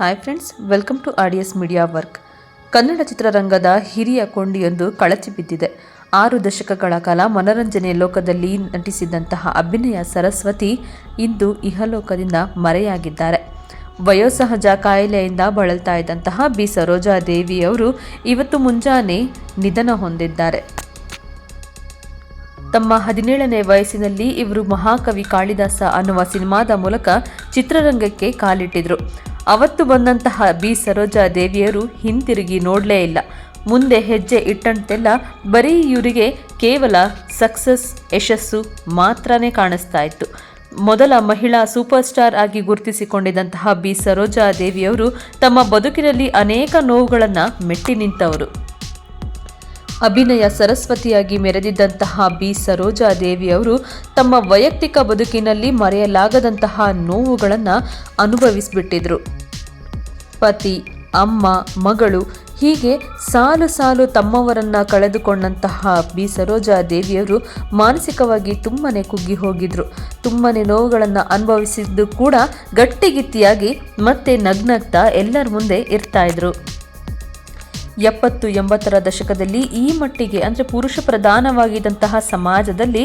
Hi friends welcome to audios media work Kannada ಚಿತ್ರರಂಗದ ಹಿರಿಯ ಕೊಂಡಿಯೊಂದು ಕಳಚಿ ಬಿದ್ದಿದೆ. ಆರು ದಶಕಗಳ ಕಾಲ ಮನರಂಜನೆ ಲೋಕದಲ್ಲಿ ನಟಿಸಿದಂತಹ ಅಭಿನಯ ಸರಸ್ವತಿ ಇಂದು ಇಹಲೋಕದಿಂದ ಮರೆಯಾಗಿದ್ದಾರೆ. ವಯೋಸಹಜ ಕಾಯಿಲೆಯಿಂದ ಬಳಲ್ತಾ ಇದ್ದಂತಹ ಬಿ. ಸರೋಜಾ ದೇವಿಯವರು ಇವತ್ತು ಮುಂಜಾನೆ ನಿಧನ ಹೊಂದಿದ್ದಾರೆ. ತಮ್ಮ ಹದಿನೇಳನೇ ವಯಸ್ಸಿನಲ್ಲಿ ಇವರು ಮಹಾಕವಿ ಕಾಳಿದಾಸ ಅನ್ನುವ ಸಿನಿಮಾದ ಮೂಲಕ ಚಿತ್ರರಂಗಕ್ಕೆ ಕಾಲಿಟ್ಟಿದ್ರು. ಅವತ್ತು ಬಂದಂತಹ ಬಿ ಸರೋಜಾ ದೇವಿಯರು ಹಿಂತಿರುಗಿ ನೋಡಲೇ ಇಲ್ಲ. ಮುಂದೆ ಹೆಜ್ಜೆ ಇಟ್ಟಂತೆಲ್ಲ ಬರೀ ಇವರಿಗೆ ಕೇವಲ ಸಕ್ಸಸ್, ಯಶಸ್ಸು ಮಾತ್ರನೇ ಕಾಣಿಸ್ತಾ ಇತ್ತು. ಮೊದಲ ಮಹಿಳಾ ಸೂಪರ್ ಸ್ಟಾರ್ ಆಗಿ ಗುರುತಿಸಿಕೊಂಡಿದ್ದಂತಹ ಬಿ ಸರೋಜಾ ದೇವಿಯವರು ತಮ್ಮ ಬದುಕಿನಲ್ಲಿ ಅನೇಕ ನೋವುಗಳನ್ನು ಮೆಟ್ಟಿ ನಿಂತವರು. ಅಭಿನಯ ಸರಸ್ವತಿಯಾಗಿ ಮೆರೆದಿದ್ದಂತಹ ಬಿ ಸರೋಜಾ ದೇವಿಯವರು ತಮ್ಮ ವೈಯಕ್ತಿಕ ಬದುಕಿನಲ್ಲಿ ಮರೆಯಲಾಗದಂತಹ ನೋವುಗಳನ್ನು ಅನುಭವಿಸಿಬಿಟ್ಟಿದ್ರು. ಪತಿ, ಅಮ್ಮ, ಮಗಳು ಹೀಗೆ ಸಾಲು ಸಾಲು ತಮ್ಮವರನ್ನ ಕಳೆದುಕೊಂಡಂತಹ ಬಿ. ಸರೋಜಾ ದೇವಿಯವರು ಮಾನಸಿಕವಾಗಿ ತುಂಬನೇ ಕುಗ್ಗಿ ಹೋಗಿದ್ರು. ತುಂಬನೇ ನೋವುಗಳನ್ನು ಅನುಭವಿಸಿದ್ದು ಕೂಡ ಗಟ್ಟಿಗಿತ್ತಿಯಾಗಿ ಮತ್ತೆ ನಗ್ನಗ್ತಾ ಎಲ್ಲರ ಮುಂದೆ ಇರ್ತಾ ಇದ್ರು. ಎಪ್ಪತ್ತು ಎಂಬತ್ತರ ದಶಕದಲ್ಲಿ ಈ ಮಟ್ಟಿಗೆ, ಅಂದರೆ ಪುರುಷ ಪ್ರಧಾನವಾಗಿದ್ದಂತಹ ಸಮಾಜದಲ್ಲಿ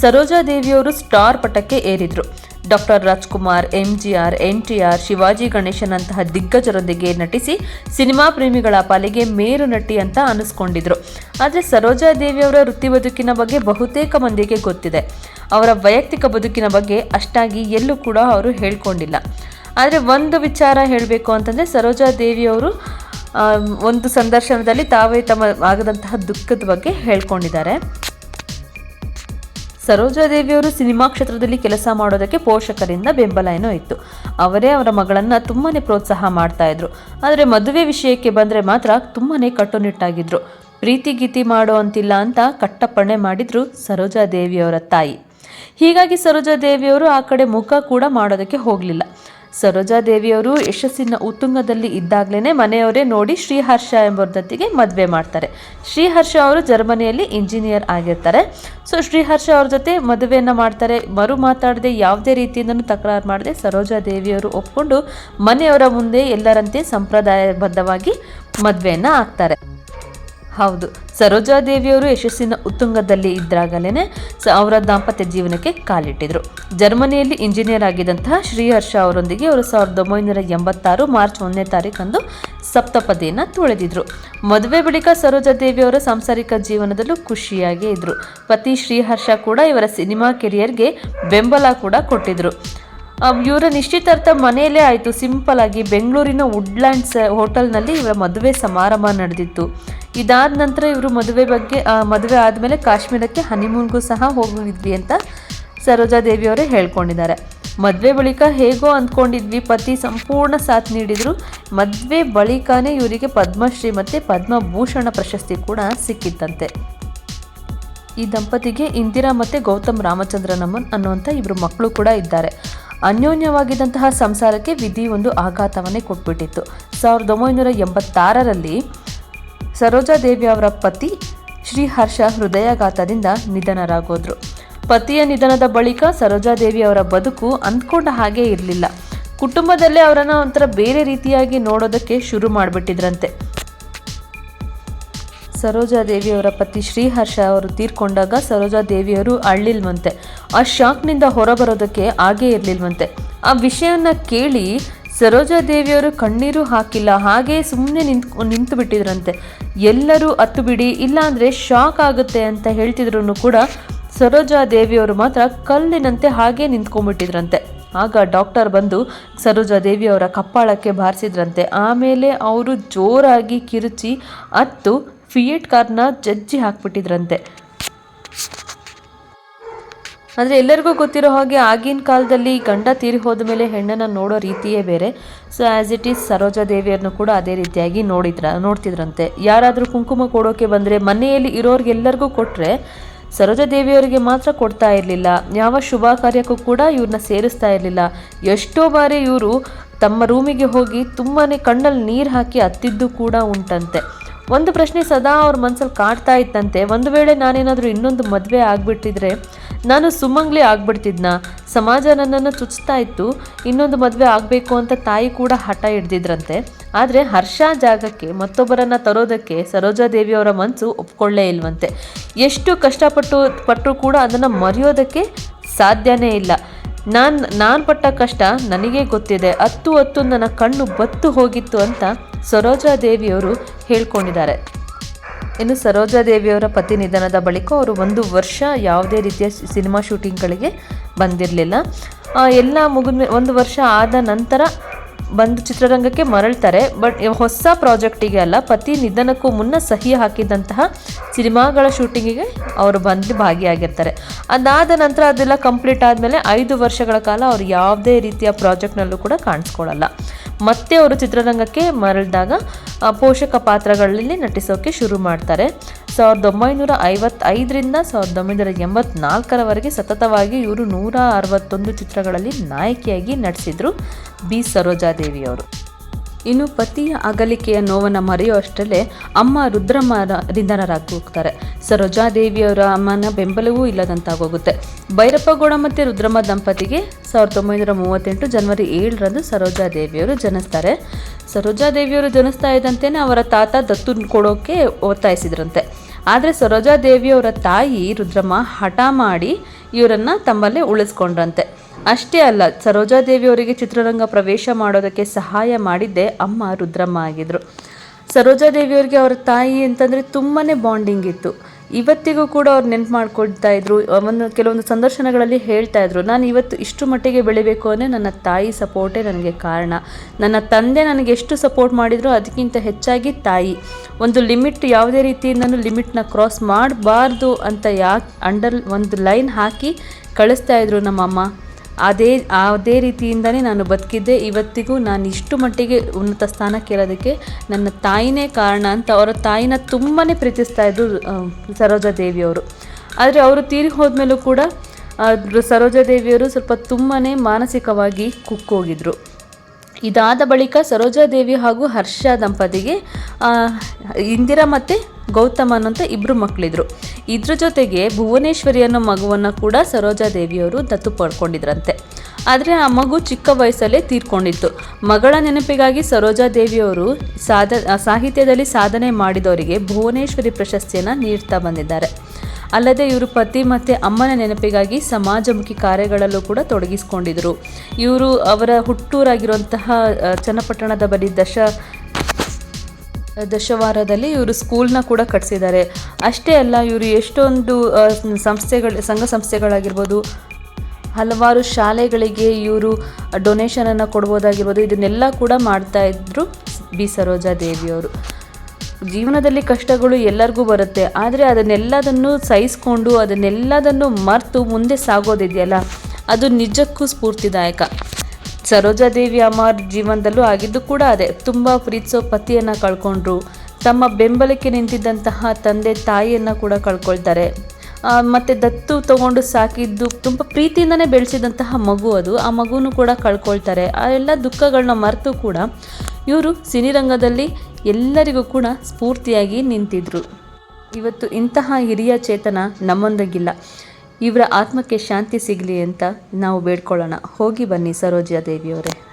ಸರೋಜಾದೇವಿಯವರು ಸ್ಟಾರ್ ಪಟಕ್ಕೆ ಏರಿದ್ರು. Doctor Rajkumar MGR NTR Shivaji ಗಣೇಶನಂತಹ ದಿಗ್ಗಜರೊಂದಿಗೆ ನಟಿಸಿ ಸಿನಿಮಾ ಪ್ರೇಮಿಗಳ ಪಾಲಿಗೆ ಮೇರು ನಟಿ ಅಂತ ಅನಿಸ್ಕೊಂಡಿದ್ರು. ಆದರೆ ಸರೋಜಾ ದೇವಿಯವರ ವೃತ್ತಿ ಬದುಕಿನ ಬಗ್ಗೆ ಬಹುತೇಕ ಮಂದಿಗೆ ಗೊತ್ತಿದೆ. ಅವರ ವೈಯಕ್ತಿಕ ಬದುಕಿನ ಬಗ್ಗೆ ಅಷ್ಟಾಗಿ ಎಲ್ಲೂ ಕೂಡ ಅವರು ಹೇಳ್ಕೊಂಡಿಲ್ಲ. ಆದರೆ ಒಂದು ವಿಚಾರ ಹೇಳಬೇಕು ಅಂತಂದರೆ ಸರೋಜಾ ದೇವಿಯವರು ಒಂದು ಸಂದರ್ಶನದಲ್ಲಿ ತಾವೇ ತಮ್ಮ ಆಗದಂತಹ ದುಃಖದ ಬಗ್ಗೆ ಹೇಳ್ಕೊಂಡಿದ್ದಾರೆ. ಸರೋಜಾದೇವಿಯವರು ಸಿನಿಮಾ ಕ್ಷೇತ್ರದಲ್ಲಿ ಕೆಲಸ ಮಾಡೋದಕ್ಕೆ ಪೋಷಕರಿಂದ ಬೆಂಬಲ ಏನೋ ಇತ್ತು. ಅವರೇ ಅವರ ಮಗಳನ್ನು ತುಂಬಾನೇ ಪ್ರೋತ್ಸಾಹ ಮಾಡ್ತಾ ಇದ್ರು. ಆದರೆ ಮದುವೆ ವಿಷಯಕ್ಕೆ ಬಂದರೆ ಮಾತ್ರ ತುಂಬಾನೇ ಕಟ್ಟುನಿಟ್ಟಾಗಿದ್ರು. ಪ್ರೀತಿ ಗೀತಿ ಮಾಡೋ ಅಂತಿಲ್ಲ ಅಂತ ಕಟ್ಟಪ್ಪಣೆ ಮಾಡಿದ್ರು ಸರೋಜಾದೇವಿಯವರ ತಾಯಿ. ಹೀಗಾಗಿ ಸರೋಜಾದೇವಿಯವರು ಆ ಕಡೆ ಮುಖ ಕೂಡ ಮಾಡೋದಕ್ಕೆ ಹೋಗಲಿಲ್ಲ. ಸರೋಜಾದೇವಿಯವರು ಯಶಸ್ಸಿನ ಉತ್ತುಂಗದಲ್ಲಿ ಇದ್ದಾಗಲೇ ಮನೆಯವರೇ ನೋಡಿ ಶ್ರೀಹರ್ಷ ಎಂಬವ್ರ ಜೊತೆಗೆ ಮದುವೆ ಮಾಡ್ತಾರೆ. ಶ್ರೀಹರ್ಷ ಅವರು ಜರ್ಮನಿಯಲ್ಲಿ ಇಂಜಿನಿಯರ್ ಆಗಿರ್ತಾರೆ. ಸೊ ಶ್ರೀಹರ್ಷ ಅವ್ರ ಜೊತೆ ಮದುವೆಯನ್ನು ಮಾಡ್ತಾರೆ. ಮರು ಮಾತಾಡದೆ ಯಾವುದೇ ರೀತಿಯಿಂದನೂ ತಕರಾರು ಮಾಡದೆ ಸರೋಜಾದೇವಿಯವರು ಒಪ್ಕೊಂಡು ಮನೆಯವರ ಮುಂದೆ ಎಲ್ಲರಂತೆ ಸಂಪ್ರದಾಯಬದ್ಧವಾಗಿ ಮದುವೆಯನ್ನು ಆಗ್ತಾರೆ. ಹೌದು. ಸರೋಜಾದೇವಿಯವರು ಯಶಸ್ಸಿನ ಉತ್ತುಂಗದಲ್ಲಿ ಇದ್ದಾಗಲೇ ಅವರ ದಾಂಪತ್ಯ ಜೀವನಕ್ಕೆ ಕಾಲಿಟ್ಟಿದ್ರು. ಜರ್ಮನಿಯಲ್ಲಿ ಇಂಜಿನಿಯರ್ ಆಗಿದ್ದಂತಹ ಶ್ರೀಹರ್ಷ ಅವರೊಂದಿಗೆ ಅವರು ಸಾವಿರದ ಒಂಬೈನೂರ ಎಂಬತ್ತಾರು ಮಾರ್ಚ್ ಒಂದನೇ ತಾರೀಕಂದು ಸಪ್ತಪದಿಯನ್ನು ತುಳಿದಿದ್ರು. ಮದುವೆ ಬಳಿಕ ಸರೋಜಾದೇವಿಯವರ ಸಾಂಸಾರಿಕ ಜೀವನದಲ್ಲೂ ಖುಷಿಯಾಗೇ ಇದ್ರು. ಪತಿ ಶ್ರೀಹರ್ಷ ಕೂಡ ಇವರ ಸಿನಿಮಾ ಕೆರಿಯರ್ಗೆ ಬೆಂಬಲ ಕೂಡ ಕೊಟ್ಟಿದ್ರು. ಇವರ ನಿಶ್ಚಿತಾರ್ಥ ಮನೆಯಲ್ಲೇ ಆಯಿತು. ಸಿಂಪಲ್ ಆಗಿ ಬೆಂಗಳೂರಿನ ವುಡ್ಲ್ಯಾಂಡ್ಸ್ ಹೋಟೆಲ್ನಲ್ಲಿ ಇವರ ಮದುವೆ ಸಮಾರಂಭ ನಡೆದಿತ್ತು. ಇದಾದ ನಂತರ ಇವರು ಮದುವೆ ಬಗ್ಗೆ ಮದುವೆ ಆದಮೇಲೆ ಕಾಶ್ಮೀರಕ್ಕೆ ಹನಿಮೂನ್ಗೂ ಸಹ ಹೋಗಿದ್ವಿ ಅಂತ ಸರೋಜಾ ದೇವಿ ಅವರೇ ಹೇಳ್ಕೊಂಡಿದ್ದಾರೆ. ಮದುವೆ ಬಳಿಕ ಹೇಗೋ ಅಂದ್ಕೊಂಡಿದ್ವಿ, ಪತಿ ಸಂಪೂರ್ಣ ಸಾಥ್ ನೀಡಿದರು. ಮದುವೆ ಬಳಿಕನೇ ಇವರಿಗೆ ಪದ್ಮಶ್ರೀ ಮತ್ತು ಪದ್ಮಭೂಷಣ ಪ್ರಶಸ್ತಿ ಕೂಡ ಸಿಕ್ಕಿತ್ತಂತೆ. ಈ ದಂಪತಿಗೆ ಇಂದಿರಾ ಮತ್ತು ಗೌತಮ್ ರಾಮಚಂದ್ರನಮ್ಮನ್ ಅನ್ನುವಂಥ ಇಬ್ಬರು ಮಕ್ಕಳು ಕೂಡ ಇದ್ದಾರೆ. ಅನ್ಯೋನ್ಯವಾಗಿದ್ದಂತಹ ಸಂಸಾರಕ್ಕೆ ವಿಧಿ ಒಂದು ಆಘಾತವನ್ನೇ ಕೊಟ್ಬಿಟ್ಟಿತ್ತು. ಸಾವಿರದ ಒಂಬೈನೂರ ಎಂಬತ್ತಾರರಲ್ಲಿ ಸರೋಜಾದೇವಿ ಅವರ ಪತಿ ಶ್ರೀಹರ್ಷ ಹೃದಯಾಘಾತದಿಂದ ನಿಧನರಾಗೋದ್ರು. ಪತಿಯ ನಿಧನದ ಬಳಿಕ ಸರೋಜಾದೇವಿ ಅವರ ಬದುಕು ಅಂದ್ಕೊಂಡ ಹಾಗೆ ಇರಲಿಲ್ಲ. ಕುಟುಂಬದಲ್ಲೇ ಅವರನ್ನು ಒಂಥರ ಬೇರೆ ರೀತಿಯಾಗಿ ನೋಡೋದಕ್ಕೆ ಶುರು ಮಾಡಿಬಿಟ್ಟಿದ್ರಂತೆ. ಸರೋಜಾದೇವಿಯವರ ಪತಿ ಶ್ರೀಹರ್ಷ ಅವರು ತೀರ್ಕೊಂಡಾಗ ಸರೋಜಾದೇವಿಯವರು ಅಳ್ಳಿಲ್ವಂತೆ. ಆ ಶಾಕ್ನಿಂದ ಹೊರಬರೋದಕ್ಕೆ ಆಗೇ ಇರಲಿಲ್ವಂತೆ. ಆ ವಿಷಯವನ್ನು ಕೇಳಿ ಸರೋಜಾದೇವಿಯವರು ಕಣ್ಣೀರು ಹಾಕಿಲ್ಲ, ಹಾಗೆ ಸುಮ್ಮನೆ ನಿಂತು ನಿಂತು ಬಿಟ್ಟಿದ್ರಂತೆ. ಎಲ್ಲರೂ ಹತ್ತು ಬಿಡಿ ಇಲ್ಲಾಂದರೆ ಶಾಕ್ ಆಗುತ್ತೆ ಅಂತ ಹೇಳ್ತಿದ್ರು ಕೂಡ ಸರೋಜಾದೇವಿಯವರು ಮಾತ್ರ ಕಲ್ಲಿನಂತೆ ಹಾಗೆ ನಿಂತ್ಕೊಂಡ್ಬಿಟ್ಟಿದ್ರಂತೆ. ಆಗ ಡಾಕ್ಟರ್ ಬಂದು ಸರೋಜಾದೇವಿಯವರ ಕಪ್ಪಾಳಕ್ಕೆ ಬಾರಿಸಿದ್ರಂತೆ. ಆಮೇಲೆ ಅವರು ಜೋರಾಗಿ ಕಿರುಚಿ ಹತ್ತು ಫಿಯೇಟ್ ಕಾರ್ನ ಜಜ್ಜಿ ಹಾಕ್ಬಿಟ್ಟಿದ್ರಂತೆ. ಅಂದರೆ ಎಲ್ಲರಿಗೂ ಗೊತ್ತಿರೋ ಹಾಗೆ ಆಗಿನ ಕಾಲದಲ್ಲಿ ಗಂಡ ತೀರಿ ಹೋದ ಮೇಲೆ ಹೆಣ್ಣನ್ನು ನೋಡೋ ರೀತಿಯೇ ಬೇರೆ. ಸೊ ಆ್ಯಸ್ ಇಟ್ ಈಸ್ ಸರೋಜಾದೇವಿಯರನ್ನು ಕೂಡ ಅದೇ ರೀತಿಯಾಗಿ ನೋಡಿದ್ರ, ನೋಡ್ತಿದ್ರಂತೆ. ಯಾರಾದರೂ ಕುಂಕುಮ ಕೊಡೋಕೆ ಬಂದರೆ ಮನೆಯಲ್ಲಿ ಇರೋರಿಗೆಲ್ಲರಿಗೂ ಕೊಟ್ಟರೆ ಸರೋಜಾದೇವಿಯವರಿಗೆ ಮಾತ್ರ ಕೊಡ್ತಾ ಇರಲಿಲ್ಲ. ಯಾವ ಶುಭ ಕಾರ್ಯಕ್ಕೂ ಕೂಡ ಇವ್ರನ್ನ ಸೇರಿಸ್ತಾ ಇರಲಿಲ್ಲ. ಎಷ್ಟೋ ಬಾರಿ ಇವರು ತಮ್ಮ ರೂಮಿಗೆ ಹೋಗಿ ತುಂಬಾ ಕಣ್ಣಲ್ಲಿ ನೀರು ಹಾಕಿ ಹತ್ತಿದ್ದು ಕೂಡ ಉಂಟಂತೆ. ಒಂದು ಪ್ರಶ್ನೆ ಸದಾ ಅವ್ರ ಮನಸ್ಸಲ್ಲಿ ಕಾಡ್ತಾ ಇತ್ತಂತೆ. ಒಂದು ವೇಳೆ ನಾನೇನಾದರೂ ಇನ್ನೊಂದು ಮದುವೆ ಆಗಿಬಿಟ್ಟಿದ್ರೆ ನಾನು ಸುಮ್ಮಂಗ್ಲಿ ಆಗ್ಬಿಡ್ತಿದ್ನ. ಸಮಾಜ ನನ್ನನ್ನು ಚುಚ್ತಾ ಇತ್ತು. ಇನ್ನೊಂದು ಮದುವೆ ಆಗಬೇಕು ಅಂತ ತಾಯಿ ಕೂಡ ಹಠ ಹಿಡ್ದಿದ್ರಂತೆ. ಆದರೆ ಹರ್ಷ ಜಾಗಕ್ಕೆ ಮತ್ತೊಬ್ಬರನ್ನು ತರೋದಕ್ಕೆ ಸರೋಜಾದೇವಿಯವರ ಮನಸ್ಸು ಒಪ್ಕೊಳ್ಳೇ ಇಲ್ವಂತೆ. ಎಷ್ಟು ಕಷ್ಟಪಟ್ಟು ಪಟ್ಟರು ಕೂಡ ಅದನ್ನು ಮರೆಯೋದಕ್ಕೆ ಸಾಧ್ಯನೇ ಇಲ್ಲ. ನಾನು ನಾನು ಪಟ್ಟ ಕಷ್ಟ ನನಗೆ ಗೊತ್ತಿದೆ. ಹತ್ತು ಹತ್ತು ನನ್ನ ಕಣ್ಣು ಬತ್ತು ಹೋಗಿತ್ತು ಅಂತ ಸರೋಜಾದೇವಿಯವರು ಹೇಳ್ಕೊಂಡಿದ್ದಾರೆ. ಇನ್ನು ಸರೋಜಾದೇವಿಯವರ ಪತಿ ನಿಧನದ ಬಳಿಕ ಅವರು ಒಂದು ವರ್ಷ ಯಾವುದೇ ರೀತಿಯ ಸಿನಿಮಾ ಶೂಟಿಂಗ್ಗಳಿಗೆ ಬಂದಿರಲಿಲ್ಲ. ಎಲ್ಲ ಮುಗಿದ ಒಂದು ವರ್ಷ ಆದ ನಂತರ ಬಂದು ಚಿತ್ರರಂಗಕ್ಕೆ ಮರಳ್ತಾರೆ, ಬಟ್ ಹೊಸ ಪ್ರಾಜೆಕ್ಟಿಗೆ ಅಲ್ಲ, ಪತಿ ನಿಧನಕ್ಕೂ ಮುನ್ನ ಸಹಿ ಹಾಕಿದಂತಹ ಸಿನಿಮಾಗಳ ಶೂಟಿಂಗಿಗೆ ಅವರು ಬಂದು ಭಾಗಿಯಾಗಿರ್ತಾರೆ. ಅದಾದ ನಂತರ ಅದೆಲ್ಲ ಕಂಪ್ಲೀಟ್ ಆದಮೇಲೆ ಐದು ವರ್ಷಗಳ ಕಾಲ ಅವರು ಯಾವುದೇ ರೀತಿಯ ಪ್ರಾಜೆಕ್ಟ್ನಲ್ಲೂ ಕೂಡ ಕಾಣಿಸ್ಕೊಳ್ಳಲ್ಲ. ಮತ್ತೆ ಅವರು ಚಿತ್ರರಂಗಕ್ಕೆ ಮರಳಿದಾಗ ಪೋಷಕ ಪಾತ್ರಗಳಲ್ಲಿ ನಟಿಸೋಕೆ ಶುರು ಮಾಡ್ತಾರೆ. ಸಾವಿರದ ಒಂಬೈನೂರ ಐವತ್ತೈದರಿಂದ ಸಾವಿರದ ಒಂಬೈನೂರ ಎಂಬತ್ನಾಲ್ಕರವರೆಗೆ ಸತತವಾಗಿ ಇವರು ನೂರ ಅರವತ್ತೊಂದು ಚಿತ್ರಗಳಲ್ಲಿ ನಾಯಕಿಯಾಗಿ ನಟಿಸಿದರು ಬಿ. ಸರೋಜಾದೇವಿಯವರು. ಇನ್ನು ಪತಿಯ ಅಗಲಿಕೆಯ ನೋವನ್ನು ಮರೆಯೋ ಅಷ್ಟರಲ್ಲೇ ಅಮ್ಮ ರುದ್ರಮ್ಮ ನಿಧನರಾಗಿ ಹೋಗ್ತಾರೆ ಸರೋಜಾದೇವಿಯವರ ಅಮ್ಮನ ಬೆಂಬಲವೂ ಇಲ್ಲದಂತಾಗೋಗುತ್ತೆ. ಭೈರಪ್ಪಗೌಡ ಮತ್ತು ರುದ್ರಮ್ಮ ದಂಪತಿಗೆ ಸಾವಿರದ ಒಂಬೈನೂರ ಮೂವತ್ತೆಂಟು ಜನವರಿ ಏಳರಂದು ಸರೋಜಾದೇವಿಯವರು ಜನಿಸ್ತಾರೆ. ಸರೋಜಾದೇವಿಯವರು ಜನಿಸ್ತಾ ಇದ್ದಂತೆಯೇ ಅವರ ತಾತ ದತ್ತು ಕೊಡೋಕ್ಕೆ ಒತ್ತಾಯಿಸಿದ್ರಂತೆ. ಆದರೆ ಸರೋಜಾ ಸರೋಜಾದೇವಿಯವರ ತಾಯಿ ರುದ್ರಮ್ಮ ಹಠ ಮಾಡಿ ಇವರನ್ನು ತಮ್ಮಲ್ಲೇ ಉಳಿಸ್ಕೊಂಡ್ರಂತೆ. ಅಷ್ಟೇ ಅಲ್ಲ ಸರೋಜಾದೇವಿಯವರಿಗೆ ಚಿತ್ರರಂಗ ಪ್ರವೇಶ ಮಾಡೋದಕ್ಕೆ ಸಹಾಯ ಮಾಡಿದ್ದೆ ಅಮ್ಮ ರುದ್ರಮ್ಮ ಆಗಿದ್ರು. ಸರೋಜಾದೇವಿಯವರಿಗೆ ಅವರ ತಾಯಿ ಅಂತಂದರೆ ತುಂಬಾ ಬಾಂಡಿಂಗ್ ಇತ್ತು. ಇವತ್ತಿಗೂ ಕೂಡ ಅವ್ರು ನೆನ್ಪು ಮಾಡ್ಕೊಳ್ತಾ ಇದ್ರು ಒಂದು ಕೆಲವೊಂದು ಸಂದರ್ಶನಗಳಲ್ಲಿ ಹೇಳ್ತಾ ಇದ್ರು, ನಾನು ಇವತ್ತು ಇಷ್ಟು ಮಟ್ಟಿಗೆ ಬೆಳಿಬೇಕು ಅಂದರೆ ನನ್ನ ತಾಯಿ ಸಪೋರ್ಟೇ ನನಗೆ ಕಾರಣ. ನನ್ನ ತಂದೆ ನನಗೆ ಎಷ್ಟು ಸಪೋರ್ಟ್ ಮಾಡಿದ್ರು ಅದಕ್ಕಿಂತ ಹೆಚ್ಚಾಗಿ ತಾಯಿ. ಒಂದು ಲಿಮಿಟ್ ಯಾವುದೇ ರೀತಿಯಿಂದನೂ ಲಿಮಿಟ್ನ ಕ್ರಾಸ್ ಮಾಡಬಾರ್ದು ಅಂತ ಯಾಕೆ ಅಂಡರ್ ಒಂದು ಲೈನ್ ಹಾಕಿ ಕಳಿಸ್ತಾ ಇದ್ರು ನಮ್ಮಮ್ಮ. ಅದೇ ಅದೇ ರೀತಿಯಿಂದನೇ ನಾನು ಬದುಕಿದ್ದೆ. ಇವತ್ತಿಗೂ ನಾನು ಇಷ್ಟು ಮಟ್ಟಿಗೆ ಉನ್ನತ ಸ್ಥಾನಕ್ಕೇರೋದಕ್ಕೆ ನನ್ನ ತಾಯಿನೇ ಕಾರಣ ಅಂತ ಅವರ ತಾಯಿನ ತುಂಬಾ ಪ್ರೀತಿಸ್ತಾ ಇದ್ದರು ಸರೋಜಾ ದೇವಿಯವರು. ಆದರೆ ಅವರು ತೀರಿ ಹೋದ್ಮೇಲೂ ಕೂಡ ಸರೋಜಾ ದೇವಿಯವರು ಸ್ವಲ್ಪ ತುಂಬಾ ಮಾನಸಿಕವಾಗಿ ಕುಕ್ಕೋಗಿದ್ರು. ಇದಾದ ಬಳಿಕ ಸರೋಜಾದೇವಿ ಹಾಗೂ ಹರ್ಷ ದಂಪತಿಗೆ ಇಂದಿರಾ ಮತ್ತು ಗೌತಮ್ ಅನ್ನೋಂಥ ಇಬ್ಬರು ಮಕ್ಕಳಿದ್ರು ಇದ್ರ ಜೊತೆಗೆ ಭುವನೇಶ್ವರಿ ಅನ್ನೋ ಮಗುವನ್ನು ಕೂಡ ಸರೋಜಾದೇವಿಯವರು ದತ್ತು ಪಡ್ಕೊಂಡಿದ್ರಂತೆ. ಆದರೆ ಆ ಮಗು ಚಿಕ್ಕ ವಯಸ್ಸಲ್ಲೇ ತೀರ್ಕೊಂಡಿತ್ತು. ಮಗಳ ನೆನಪಿಗಾಗಿ ಸರೋಜಾದೇವಿಯವರು ಸಾಧ ಸಾಹಿತ್ಯದಲ್ಲಿ ಸಾಧನೆ ಮಾಡಿದವರಿಗೆ ಭುವನೇಶ್ವರಿ ಪ್ರಶಸ್ತಿಯನ್ನು ನೀಡ್ತಾ ಬಂದಿದ್ದಾರೆ. ಅಲ್ಲದೆ ಇವರು ಪತಿ ಮತ್ತು ಅಮ್ಮನ ನೆನಪಿಗಾಗಿ ಸಮಾಜಮುಖಿ ಕಾರ್ಯಗಳಲ್ಲೂ ಕೂಡ ತೊಡಗಿಸಿಕೊಂಡಿದ್ರು. ಇವರು ಅವರ ಹುಟ್ಟೂರಾಗಿರುವಂತಹ ಚನ್ನಪಟ್ಟಣದ ಬಳಿ ದಶ ದಶವಾರದಲ್ಲಿ ಇವರು ಸ್ಕೂಲ್ನ ಕೂಡ ಕಟ್ಟಿಸಿದ್ದಾರೆ ಅಷ್ಟೇ ಅಲ್ಲ, ಇವರು ಎಷ್ಟೊಂದು ಸಂಸ್ಥೆಗಳ, ಸಂಘ ಸಂಸ್ಥೆಗಳಾಗಿರ್ಬೋದು, ಹಲವಾರು ಶಾಲೆಗಳಿಗೆ ಇವರು ಡೊನೇಷನನ್ನು ಕೊಡ್ಬೋದಾಗಿರ್ಬೋದು, ಇದನ್ನೆಲ್ಲ ಕೂಡ ಮಾಡ್ತಾ ಇದ್ರು ಬಿ. ಸರೋಜಾ ದೇವಿಯವರು. ಜೀವನದಲ್ಲಿ ಕಷ್ಟಗಳು ಎಲ್ಲರಿಗೂ ಬರುತ್ತೆ, ಆದರೆ ಅದನ್ನೆಲ್ಲದನ್ನು ಸಹಿಸ್ಕೊಂಡು, ಅದನ್ನೆಲ್ಲದನ್ನು ಮರೆತು ಮುಂದೆ ಸಾಗೋದಿದೆಯಲ್ಲ, ಅದು ನಿಜಕ್ಕೂ ಸ್ಫೂರ್ತಿದಾಯಕ. ಸರೋಜಾದೇವಿ ಅಮ್ಮ ಜೀವನದಲ್ಲೂ ಆಗಿದ್ದು ಕೂಡ ಅದೇ, ತುಂಬ ಪ್ರೀತಿಸೋ ಪತಿಯನ್ನು ಕಳ್ಕೊಂಡ್ರು. ತಮ್ಮ ಬೆಂಬಲಕ್ಕೆ ನಿಂತಿದ್ದಂತಹ ತಂದೆ ತಾಯಿಯನ್ನು ಕೂಡ ಕಳ್ಕೊಳ್ತಾರೆ. ಮತ್ತೆ ದತ್ತು ತಗೊಂಡು ಸಾಕಿದ್ದು ತುಂಬ ಪ್ರೀತಿಯಿಂದನೇ ಬೆಳೆಸಿದಂತಹ ಮಗು ಅದು. ಆ ಮಗುನು ಕೂಡ ಕಳ್ಕೊಳ್ತಾರೆ. ಆ ಎಲ್ಲ ದುಃಖಗಳನ್ನ ಮರೆತು ಕೂಡ ಇವರು ಸಿನಿರಂಗದಲ್ಲಿ ಎಲ್ಲರಿಗೂ ಕೂಡ ಸ್ಫೂರ್ತಿಯಾಗಿ ನಿಂತಿದ್ರು. ಇವತ್ತು ಇಂತಹ ಹಿರಿಯ ಚೇತನ ನಮ್ಮೊಂದಿಗಿಲ್ಲ. ಇವರ ಆತ್ಮಕ್ಕೆ ಶಾಂತಿ ಸಿಗಲಿ ಅಂತ ನಾವು ಬೇಡ್ಕೊಳ್ಳೋಣ. ಹೋಗಿ ಬನ್ನಿ ಸರೋಜಾ ದೇವಿಯವರೇ.